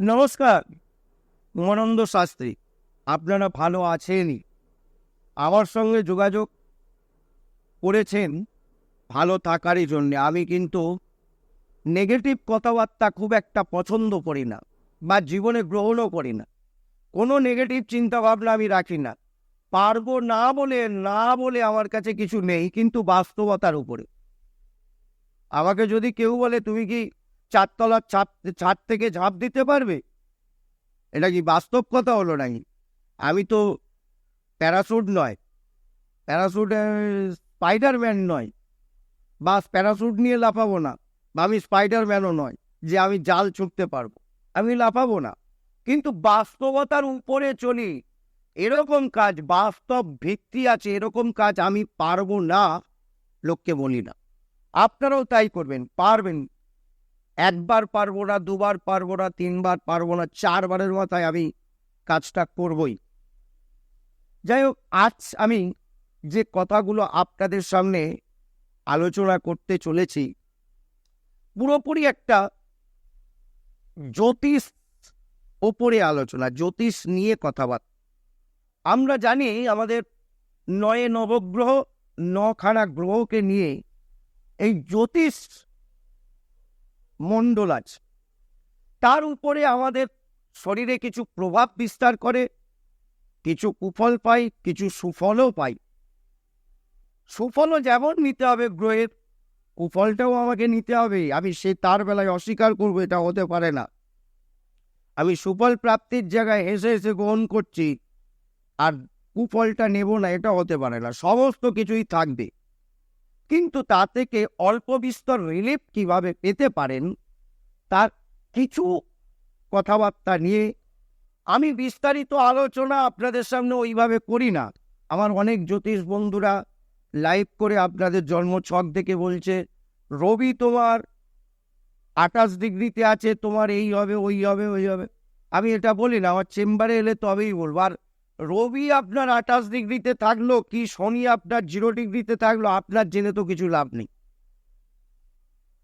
নমস্কার, উমানন্দ শাস্ত্রী। আপনারা ভালো আছেনই। আমার সঙ্গে যোগাযোগ করেছেন ভালো থাকারই জন্যে। আমি কিন্তু নেগেটিভ কথাবার্তা খুব একটা পছন্দ করি না বা জীবনে গ্রহণও করি না। কোনো নেগেটিভ চিন্তাভাবনা আমি রাখি না। পারব না বলে না বলে আমার কাছে কিছু নেই, কিন্তু বাস্তবতার উপরে। আমাকে যদি কেউ বলে, তুমি কি চারতলার ছাদ ছাদ থেকে ঝাঁপ দিতে পারবে? এটা কি বাস্তব কথা হলো নাকি? আমি তো প্যারাশুট নয়। প্যারাশুট স্পাইডারম্যান নয়। বা প্যারাশুট নিয়ে লাফাবো না। বা আমি স্পাইডারম্যানও নয় যে আমি জাল ছুটতে পারব। আমি লাফাবো না। কিন্তু বাস্তবতার উপরে চলি। এরকম কাজ, বাস্তব ভিত্তি আছে, এরকম কাজ আমি পারব না, লোককে বলি না। আপনারাও তাই করবেন, পারবেন একবার পারব না, দুবার পারব না, তিনবার পারব না, চারবারের মাথায় আমি কাজটা করবই। যাই হোক, আজ আমি যে কথাগুলো আপনাদের সামনে আলোচনা করতে চলেছি, পুরোপুরি একটা জ্যোতিষ ওপরে আলোচনা, জ্যোতিষ নিয়ে কথাবার্তা। আমরা জানি আমাদের নয়ে নবগ্রহ, নখানা গ্রহকে নিয়ে এই জ্যোতিষ মণ্ডল আছে তার উপরে আমাদের শরীরে কিছু প্রভাব বিস্তার করে, কিছু কুফল পাই, কিছু সুফলও পাই। সুফলও যেমন নিতে হবে গ্রহের, কুফলটাও আমাকে নিতে হবে। আমি সে তার বেলায় অস্বীকার করব, এটা হতে পারে না। আমি সুফল প্রাপ্তির জায়গায় হেসে হেসে গ্রহণ করছি, আর কুফলটা নেব না, এটা হতে পারে না। সমস্ত কিছুই থাকবে। কিন্তু তা থেকে অল্প বিস্তর রিলিফ কীভাবে পেতে পারেন, তার কিছু কথাবার্তা নিয়ে আমি বিস্তারিত আলোচনা আপনাদের সামনে ওইভাবে করি না। আমার অনেক জ্যোতিষ বন্ধুরা লাইভ করে আপনাদের জন্ম ছক দেখে বলছে, রবি তোমার আঠাশ ডিগ্রিতে আছে, তোমার এই হবে, ওই হবে ওই হবে। আমি এটা বলি না, আমার চেম্বারে এলে তবেই বলব। আর রবি আপনার আঠাশ ডিগ্রিতে থাকল, কি শনি আপনার জিরো ডিগ্রিতে থাকল, আপনার জেনে তো কিছু লাভ নেই।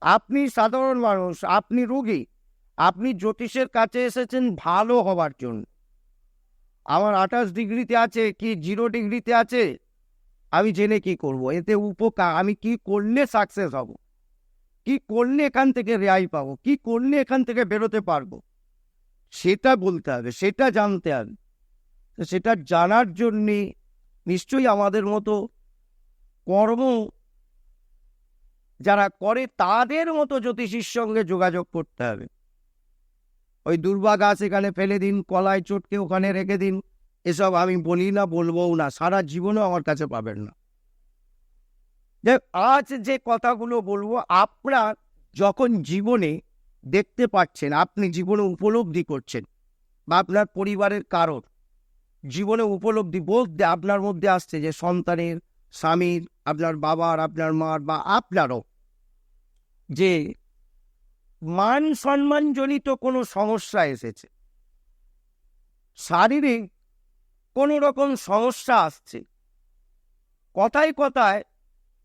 আপনি সাধারণ মানুষ, আপনি রোগী, আপনি জ্যোতিষের কাছে এসেছেন ভালো হবার জন্য। আমার আঠাশ ডিগ্রিতে আছে, কি জিরো ডিগ্রিতে আছে? আমি জেনে কি করব? এতে উপকার, আমি কি করলে সাকসেস হব? কি করলে এখান থেকে রেহাই পাবো? কি করলে এখান থেকে বেরোতে পারব? সেটা বলতে হবে, সেটা জানতে হবে। সেটা জানার জন্যে নিশ্চয়ই আমাদের মতো কর্ম যারা করে তাদের মতো জ্যোতিষীর সঙ্গে যোগাযোগ করতে হবে। ওই দুর্বা গাছ এখানে ফেলে দিন কলায় চটকে ওখানে রেখে দিন, এসব আমি বলি না, বলবও না, সারা জীবনও আমার কাছে পাবেন না। যে আজ যে কথাগুলো বলব, আপনার যখন জীবনে দেখতে পাচ্ছেন, আপনি জীবনে উপলব্ধি করছেন, বা আপনার পরিবারের কারণ জীবনে উপলব্ধি বলতে আপনার মধ্যে আসছে যে সন্তানের, স্বামীর, আপনার বাবার, আপনার মার বা আপনারও যে মান সম্মানজনিত কোনো সমস্যা এসেছে। শারীরিক কোনো রকম সমস্যা আসছে। কথায় কথায়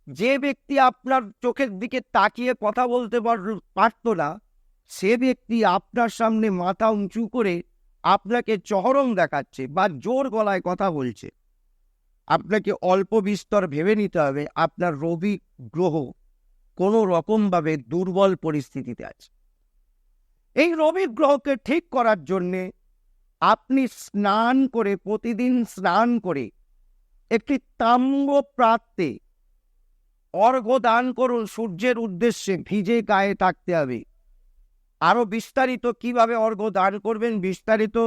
যে ব্যক্তি আপনার চোখের দিকে তাকিয়ে কথা বলতে পারত না, সে ব্যক্তি আপনার সামনে মাথা উঁচু করে আপনাকে চহরম দেখাচ্ছে বা জোর গলায় কথা বলছে। আপনাকে অল্প বিস্তর ভেবে নিতে হবে, আপনার রবি গ্রহ কোনো রকমভাবে দুর্বল পরিস্থিতিতে আছে। এই রবি গ্রহকে ঠিক করার জন্যে আপনি স্নান করে, প্রতিদিন স্নান করে একটি তাম্র প্রাত্যে অর্ঘ্য দান করুন। সূর্যের উদ্দেশ্যে ভিজে গায়ে থাকতে হবে। আরও বিস্তারিত কীভাবে অর্ঘ্য দান করবেন বিস্তারিত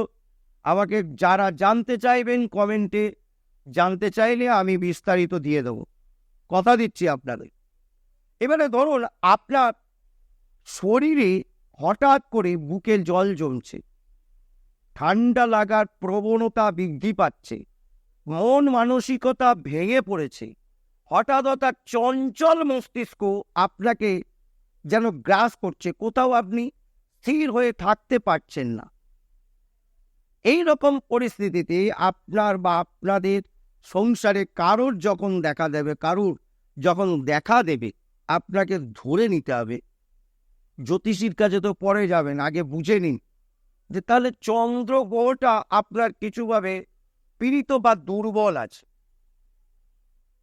আমাকে যারা জানতে চাইবেন কমেন্টে জানতে চাইলে আমি বিস্তারিত দিয়ে দেব। কথা দিচ্ছি আপনাদের। এবারে ধরুন আপনার শরীরে হঠাৎ করে বুকে জল জমছে, ঠান্ডা লাগার প্রবণতা বৃদ্ধি পাচ্ছে, মন মানসিকতা ভেঙে পড়েছে, হঠাৎ হঠাৎ চঞ্চল মস্তিষ্ক আপনাকে যেন গ্রাস করছে। কোথাও আপনি স্থির হয়ে থাকতে পারছেন না। এই রকম পরিস্থিতিতে আপনার বা আপনাদের সংসারে কারোর যখন দেখা দেবে, কারোর যখন দেখা দেবে, আপনাকে ধরে নিতে হবে। জ্যোতিষীর কাছে তো পরে যাবেন, আগে বুঝে নিন যে তাহলে চন্দ্র গ্রহটা আপনার কিছুভাবে পীড়িত বা দুর্বল আছে।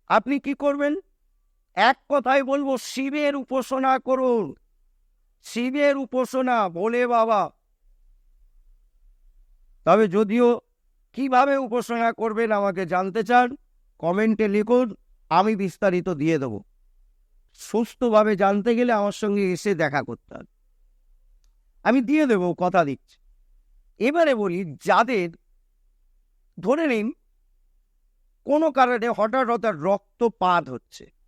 আপনি কি করবেন? এক কথায় বলব, শিবের উপাসনা করুন। শিবের উপাসনা, বলে বাবা। তবে যদিও কীভাবে উপাসনা করবেন আমাকে জানতে চান, কমেন্টে লিখুন, আমি বিস্তারিত দিয়ে দেব। সুস্থভাবে জানতে গেলে আমার সঙ্গে এসে দেখা করতে হবে। আমি দিয়ে দেব, কথা দিচ্ছি। এবারে বলি, যাদের, ধরে নিন, কোনো কারণে হঠাৎ হঠাৎ রক্তপাত হচ্ছে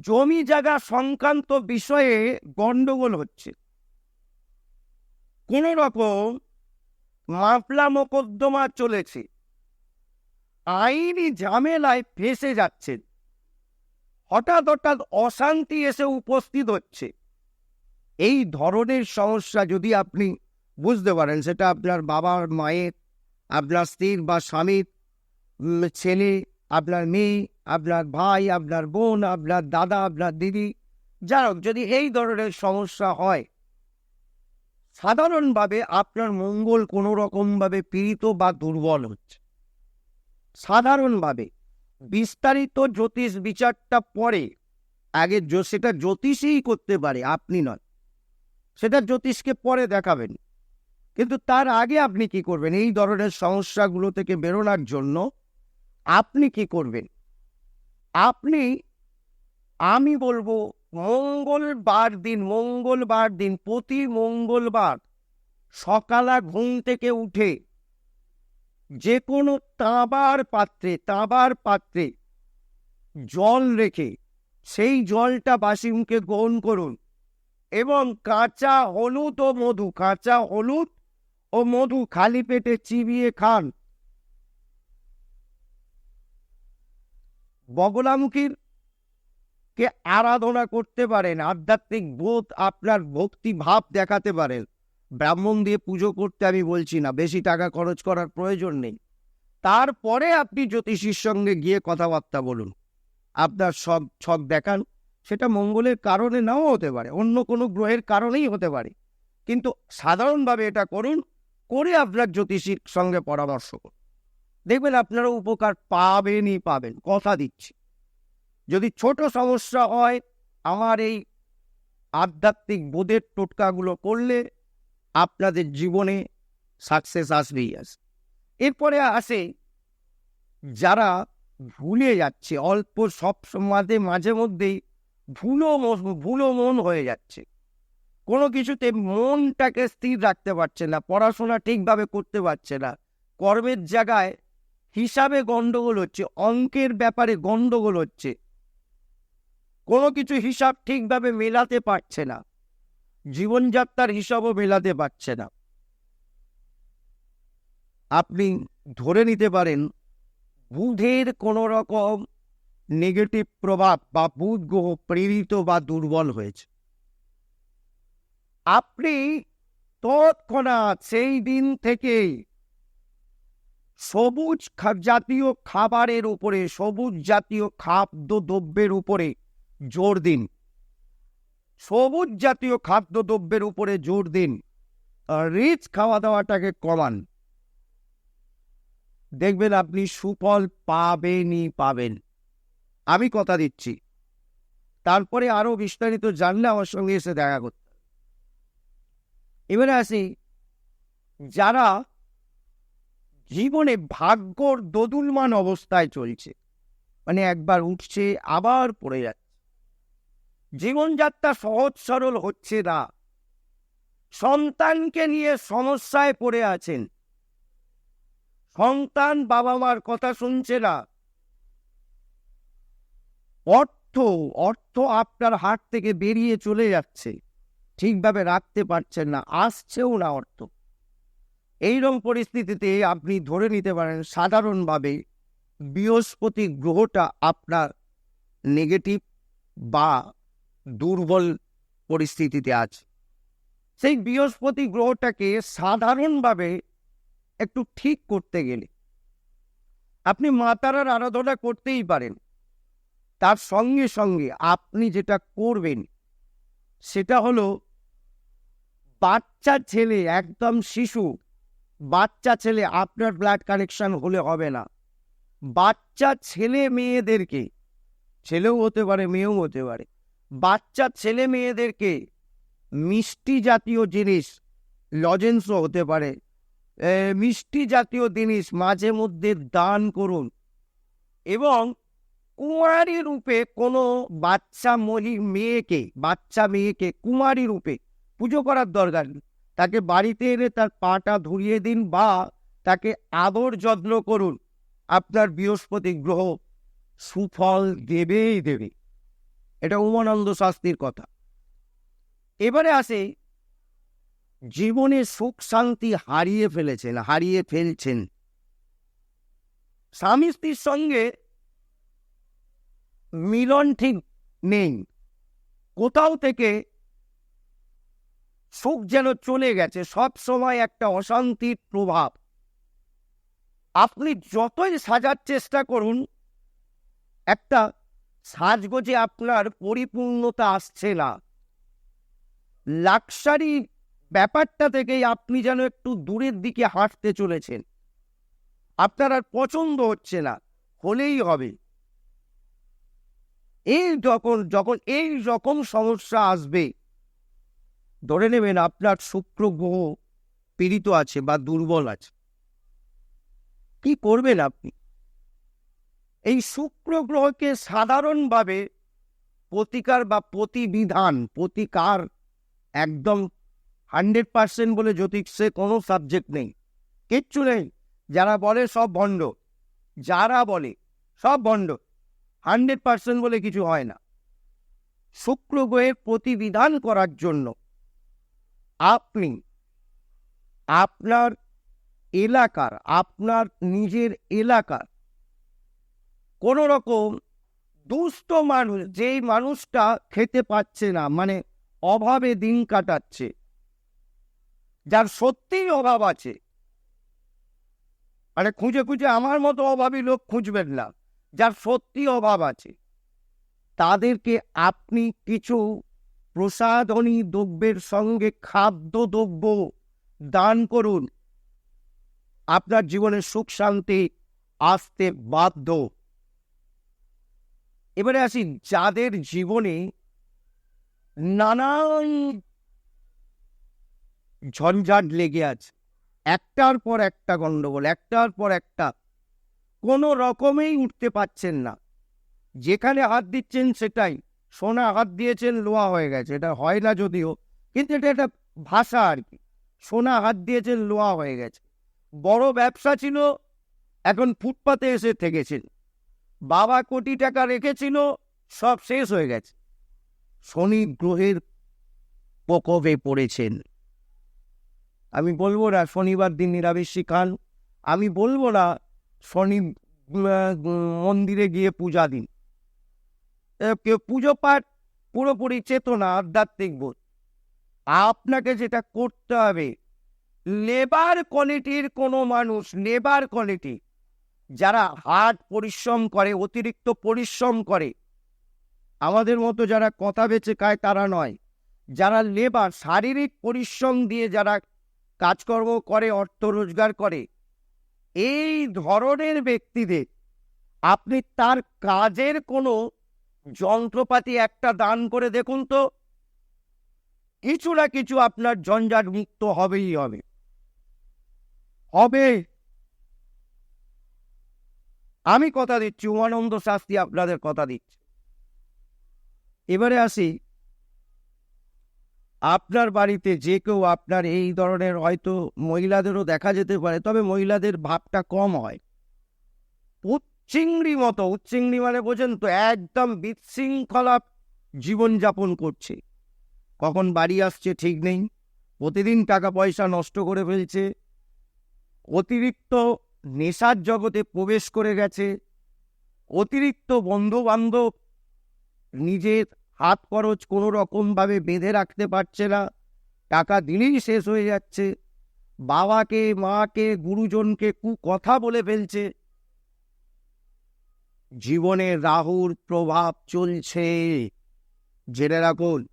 জমি জায়গা সংক্রান্ত বিষয়ে গন্ডগোল হচ্ছে। কোন রকম মামলা মোকদ্দমা চলেছে। আইনি ঝামেলায় ফেসে যাচ্ছেন। হঠাৎ হঠাৎ অশান্তি এসে উপস্থিত হচ্ছে। এই ধরনের সমস্যা যদি আপনি বুঝতে পারেন, সেটা আপনার বাবার, মায়ের, আপনার স্ত্রীর বা স্বামীর ছেলে আপনার মেয়ে, আপনার ভাই, আপনার বোন, আপনার দাদা, আপনার দিদি। যাই হোক, যদি এই ধরনের সমস্যা হয়, সাধারণভাবে আপনার মঙ্গল কোনো রকমভাবে পীড়িত বা দুর্বল হচ্ছে। সাধারণভাবে বিস্তারিত জ্যোতিষ বিচারটা পরে, আগে সেটা জ্যোতিষই করতে পারে, আপনি নয় সেটা জ্যোতিষকে পরে দেখাবেন। কিন্তু তার আগে আপনি কি করবেন? এই ধরনের সমস্যাগুলো থেকে বেরোনোর জন্য আপনি কি করবেন? আপনি, আমি বলব মঙ্গলবার দিন মঙ্গলবার দিন, প্রতি মঙ্গলবার সকালা ঘুম থেকে উঠে যে কোনো তাঁবার পাত্রে তাঁবার পাত্রে জল রেখে সেই জলটা বাসি মুখে গ্রহণ করুন এবং কাঁচা হলুদ ও মধু, কাঁচা হলুদ ও মধু খালি পেটে চিবিয়ে খান। বগলামুখীর কে আরাধনা করতে পারেন, আধ্যাত্মিক বোধ আপনার ভক্তি ভাব দেখাতে পারেন। ব্রাহ্মণ দিয়ে পুজো করতে আমি বলছি না, বেশি টাকা খরচ করার প্রয়োজন নেই। তারপরে আপনি জ্যোতিষীর সঙ্গে গিয়ে কথাবার্তা বলুন। আপনার সব ছক দেখান। সেটা মঙ্গলের কারণে নাও হতে পারে, অন্য কোনো গ্রহের কারণেই হতে পারে। কিন্তু সাধারণভাবে এটা করুন, করে আপনার জ্যোতিষীর সঙ্গে পরামর্শ করুন। দেখবেন আপনারা উপকার পাবেনই পাবেন, কথা দিচ্ছি। যদি ছোট সমস্যা হয়, আমার এই আধ্যাত্মিক বোধের টোটকাগুলো করলে আপনাদের জীবনে সাকসেস আসবেই আসে এরপরে আসে, যারা ভুলে যাচ্ছে, অল্প সব মাঝে মাঝে মধ্যেই ভুলো ভুলো মন হয়ে যাচ্ছে। কোনো কিছুতে মনটাকে স্থির রাখতে পারছে না, পড়াশোনা ঠিকভাবে করতে পারছে না, কর্মের জায়গায় হিসাবে গন্ডগোল হচ্ছে, অঙ্কের ব্যাপারে গন্ডগোল হচ্ছে। কোনো কিছু হিসাব ঠিকভাবে মেলাতে পারছে না। জীবনযাত্রার হিসাবও মেলাতে পারছে না। আপনি ধরে নিতে পারেন, বুধের কোনো রকম নেগেটিভ প্রভাব বা বুধ গ্রহ প্রেরিত বা দুর্বল হয়েছে। আপনি তৎক্ষণাৎ সেই দিন থেকেই সবুজ জাতীয় খাবারের উপরে, সবুজ জাতীয় খাদ্য দ্রব্যের উপরে জোর দিন। সবুজ জাতীয় খাদ্যদ্রব্যের উপরে জোর দিন। রিচ খাওয়া দাওয়াটাকে কমান। দেখবেন আপনি সুফল পাবেনই পাবেন। আমি কথা দিচ্ছি। তারপরে আরও বিস্তারিত জানলে আমার সঙ্গে এসে দেখা করতে। এবারে আসি, যারা জীবনে ভাগ্যর দোদুলমান অবস্থায় চলছে। মানে একবার উঠছে, আবার পড়ে যাচ্ছে। জীবনযাত্রা সহজ সরল হচ্ছে না। সন্তানকে নিয়ে সমস্যায় পড়ে আছেন। সন্তান বাবা মার কথা শুনছে না। অর্থ অর্থ আপনার হাত থেকে বেরিয়ে চলে যাচ্ছে। ঠিকভাবে রাখতে পারছেন না, আসছেও না অর্থ। এইরকম পরিস্থিতিতে আপনি ধরে নিতে পারেন সাধারণভাবে বৃহস্পতি গ্রহটা আপনার নেগেটিভ বা দুর্বল পরিস্থিতিতে আছে। সেই বৃহস্পতি গ্রহটাকে সাধারণভাবে একটু ঠিক করতে গেলে আপনি মাতারার আরাধনা করতেই পারেন। তার সঙ্গে সঙ্গে আপনি যেটা করবেন সেটা হলো বাচ্চা ছেলে একদম শিশু বাচ্চা ছেলে, আপনার ব্লাড কানেকশন হলে হবে না। বাচ্চা ছেলে মেয়েদেরকে, ছেলেও হতে পারে, মেয়েও হতে পারে, বাচ্চা ছেলে মেয়েদেরকে মিষ্টি জাতীয় জিনিস, লজেন্সও হতে পারে। মিষ্টি জাতীয় জিনিস মাঝে মধ্যে দান করুন এবং কুমারী রূপে কোনো বাচ্চা মহি মেয়েকে, বাচ্চা মেয়েকে কুমারী রূপে পুজো করার দরকার নেই। তাকে বাড়িতে এনে তার পাটা ধরিয়ে দিন বা তাকে আদর যত্ন করুন। আপনার বৃহস্পতি গ্রহ সুফল দেবেই দেবে। এটা উমানন্দ শাস্তির কথা। এবারে আসে, জীবনে সুখ শান্তি হারিয়ে ফেলেছেন, হারিয়ে ফেলছেন। স্বামী স্ত্রীর সঙ্গে মিলন ঠিক নেই। কোথাও থেকে সুখ যেন চলে গেছে, সব সময় একটা অশান্তির প্রভাব। আপনি যতই সাজার চেষ্টা করুন, একটা সাজগোজে আপনার পরিপূর্ণতা আসছে না। লাক্সারি ব্যাপারটা থেকেই আপনি যেন একটু দূরের দিকে হাঁটতে চলেছেন। আপনার আর পছন্দ হচ্ছে না, হলেই হবে। এই যখন যখন এই রকম সমস্যা আসবে ধরে নেবেন আপনার শুক্র গ্রহ পীড়িত আছে বা দুর্বল আছে। কি করবেন আপনি? এই শুক্র গ্রহকে সাধারণভাবে প্রতিকার বা প্রতিবিধান, প্রতিকার একদম হান্ড্রেড পার্সেন্ট বলে জ্যোতিষে কোনো সাবজেক্ট নেই। কিচ্ছু নেই। যারা বলে সব ভণ্ড। যারা বলে সব ভণ্ড। হান্ড্রেড পার্সেন্ট বলে কিছু হয় না। শুক্র গ্রহের প্রতিবিধান করার জন্য আপনি আপনার এলাকার, আপনার নিজের এলাকার কোন রকম দুস্থ মানুষ, যেই মানুষটা খেতে পাচ্ছে না মানে অভাবে দিন কাটাচ্ছে, যার সত্যিই অভাব আছে মানে খুঁজে খুঁজে আমার মতো অভাবী লোক খুঁজবেন না, যার সত্যি অভাব আছে, তাদেরকে আপনি কিছু প্রসাধনী দ্রব্যের সঙ্গে খাদ্য দ্রব্য দান করুন। আপনার জীবনে সুখ, শান্তি আসতে বাধ্য। এবারে আসি, যাদের জীবনে নানান ঝঞ্ঝাট লেগে আছে, একটার পর একটা গন্ডগোল, একটার পর একটা, কোনো রকমেই উঠতে পাচ্ছেন না। যেখানে হাত দিচ্ছেন সেটাই। সোনা হাত দিয়েছেন, লোহা হয়ে গেছে। এটা হয় না যদিও, কিন্তু এটা একটা ভাষা আর কি। সোনা হাত দিয়েছেন, লোহা হয়ে গেছে। বড় ব্যবসা ছিল, এখন ফুটপাতে এসে থেকেছেন। বাবা কোটি টাকা রেখেছিল, সব শেষ হয়ে গেছে। শনি গ্রহের প্রকোপে পড়েছেন। আমি বলব না, শনিবার দিন নিরামিষি খান। আমি বলব না, শনি মন্দিরে গিয়ে পূজা দিন। পুজো পাঠ পুরোপুরি চেতনা, আধ্যাত্মিক বোধ। আপনাকে যেটা করতে হবে লেবার কোয়ালিটির কোনো মানুষ লেবার কোয়ালিটি যারা হার্ড পরিশ্রম করে, অতিরিক্ত পরিশ্রম করে, আমাদের মতো যারা কথা বেচে খায় তারা নয়। যারা লেবার শারীরিক পরিশ্রম দিয়ে যারা কাজকর্ম করে, অর্থ রোজগার করে, এই ধরনের ব্যক্তিদের আপনি তার কাজের কোনো যন্ত্রপাতি একটা দান করে দেখুন তো। কিছু না কিছু আপনার জঞ্জাট মুক্ত হবেই হবে। হবে। আমি কথা দিচ্ছি, উমানন্দ শাস্তি আপনাদের কথা দিচ্ছি। এবারে আসি। আপনার বাড়িতে যে কেউ আপনার এই ধরনের হয়তো মহিলাদেরও দেখা যেতে পারে, তবে মহিলাদের ভাবটা কম হয়। উচ্চিংড়ি মতো উচ্চিংড়ি মানে বোঝেন তো একদম বিশৃঙ্খলা জীবনযাপন করছে। কখন বাড়ি আসছে ঠিক নেই, প্রতিদিন টাকা পয়সা নষ্ট করে ফেলছে, অতিরিক্ত নেশার জগতে প্রবেশ করে গেছে, অতিরিক্ত বন্ধু বান্ধব নিজের হাত খরচ কোনো রকমভাবে বেঁধে রাখতে পারছে না, টাকা দিলেই শেষ হয়ে যাচ্ছে, বাবাকে, মাকে, গুরুজনকে কু কথা বলে ফেলছে। জীবনে রাহুর প্রভাব চলছে। জেনে রাখুন,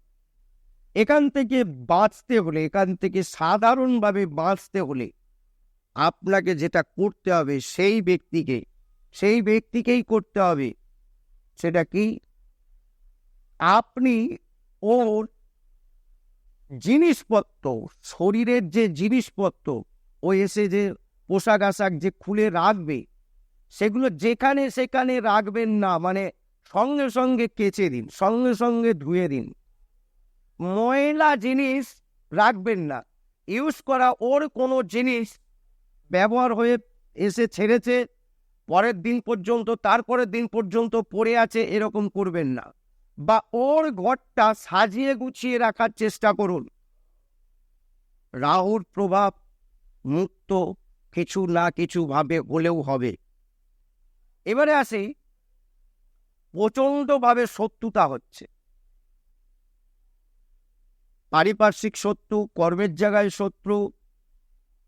এখান থেকে বাঁচতে হলে, এখান থেকে সাধারণভাবে বাঁচতে হলে আপনাকে যেটা করতে হবে সেই ব্যক্তিকে, সেই ব্যক্তিকেই করতে হবে। সেটা কি? আপনি ওর জিনিসপত্র, শরীরের যে জিনিসপত্র, ও এসে যে পোশাক আশাক যে খুলে রাখবে সেগুলো যেখানে সেখানে রাখবেন না মানে সঙ্গে সঙ্গে কেচে দিন, সঙ্গে সঙ্গে ধুয়ে দিন। ময়লা জিনিস রাখবেন না। ইউজ করা ওর কোনো জিনিস ব্যবহার হয়ে এসে ছেড়েছে, পরের দিন পর্যন্ত, তারপরের দিন পর্যন্ত পড়ে আছে, এরকম করবেন না। বা ওর ঘরটা সাজিয়ে গুছিয়ে রাখার চেষ্টা করুন। রাহুর প্রভাব মুক্ত কিছু না কিছু ভাবে হলেও হবে। এবারে আসি, প্রচণ্ডভাবে শত্রুতা হচ্ছে। পারিপার্শ্বিক শত্রু, কর্মের জায়গায় শত্রু,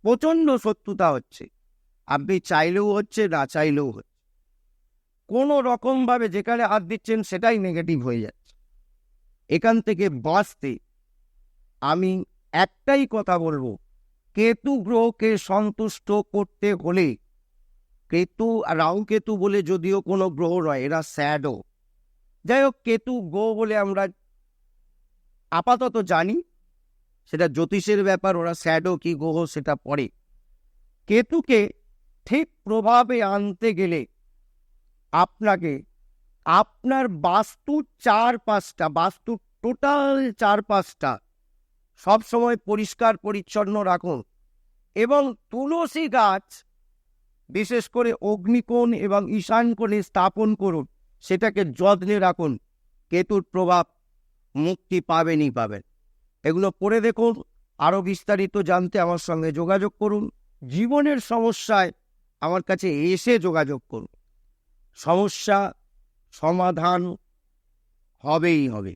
প্রচণ্ড শত্রুতা হচ্ছে। আপনি চাইলেও হচ্ছে, না চাইলেও হচ্ছে। কোনো রকমভাবে যেখানে হাত দিচ্ছেন, সেটাই নেগেটিভ হয়ে যাচ্ছে। এখান থেকে বাঁচতে আমি একটাই কথা বলব, কেতু গ্রহকে সন্তুষ্ট করতে হলে কেতু, রাহু কেতু বলে যদিও কোনো গ্রহ নয়, এরা স্যাডও যাই হোক কেতু গ্রহ বলে আমরা আপাতত জানি, সেটা জ্যোতিষের ব্যাপার, ওরা স্যাডো কি গ্রহ সেটা পড়ে কেতুকে ঠিক প্রভাবে আনতে গেলে আপনাকে আপনার বাস্তু চার পাঁচটা বাস্তুর টোটাল চার পাঁচটা সবসময় পরিষ্কার, পরিচ্ছন্ন রাখুন। এবং তুলসী গাছ বিশেষ করে অগ্নিকোণ এবং ঈশান কোণে স্থাপন করুন। সেটাকে যত্নে রাখুন। কেতুর প্রভাব মুক্তি পাবেনই পাবেন। এগুলো পড়ে দেখুন, আরও বিস্তারিত জানতে আমার সঙ্গে যোগাযোগ করুন। জীবনের সমস্যায় আমার কাছে এসে যোগাযোগ করুন। সমস্যা সমাধান হবেই হবে।